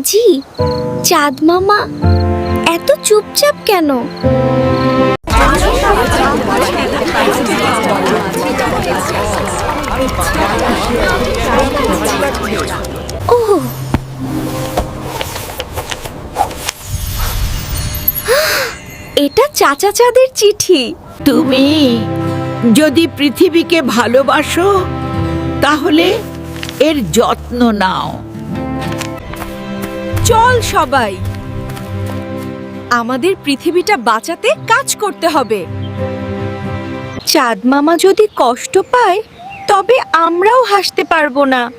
মাঝি? চাঁদ মামা, এত চুপচাপ কেন? ওহ। এটা চাচা চাঁদের চিঠি। তুমি যদি পৃথিবীকে ভালোবাসো, তাহলে এর যত্ন নাও। চল সবাই। আমাদের পৃথিবীটা বাঁচাতে কাজ করতে হবে। চাঁদ মামা যদি কষ্ট পায়, তবে আমরাও হাসতে পারব না।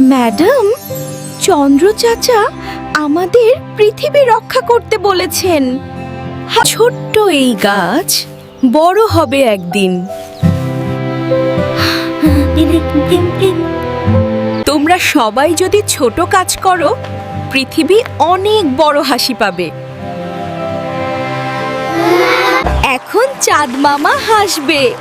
ম্যাডাম, চন্দ্র চাচা আমাদের পৃথিবী রক্ষা করতে বলেছেন। ছোট্ট এই গাছ বড় হবে একদিন। তোমরা সবাই যদি ছোট কাজ করো, পৃথিবী অনেক বড় হাসি পাবে। এখন চাঁদ মামা হাসবে।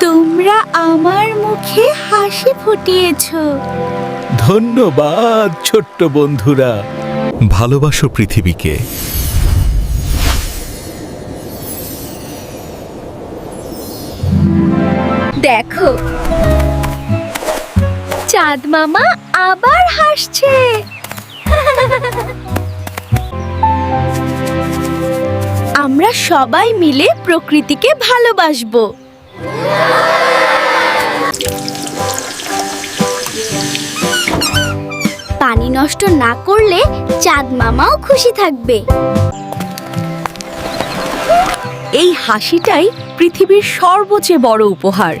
তোমরা আমার মুখে হাসি ফুটিয়েছ। ধন্যবাদ, ছোট্ট বন্ধুরা। ভালোবাসো পৃথিবীকে। দেখো। চাঁদ মামা আবার হাসছে। আমরা সবাই মিলে প্রকৃতিকে ভালোবাসবো। পানি নষ্ট না করলে চাঁদ মামাও খুশি থাকবে। এই হাসিটাই পৃথিবীর সর্বোচ্চ বড় উপহার।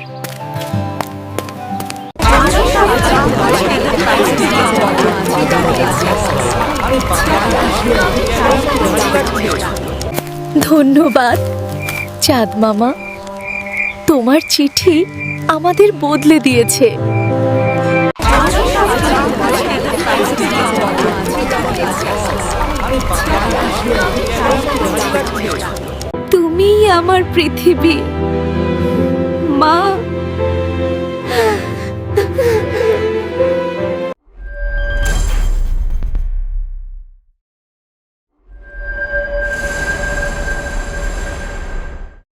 ধন্যবাদ। চাঁদ মামা তোমার চিঠি আমাদের বদলে দিয়েছে। তুমি আমার পৃথিবী। মা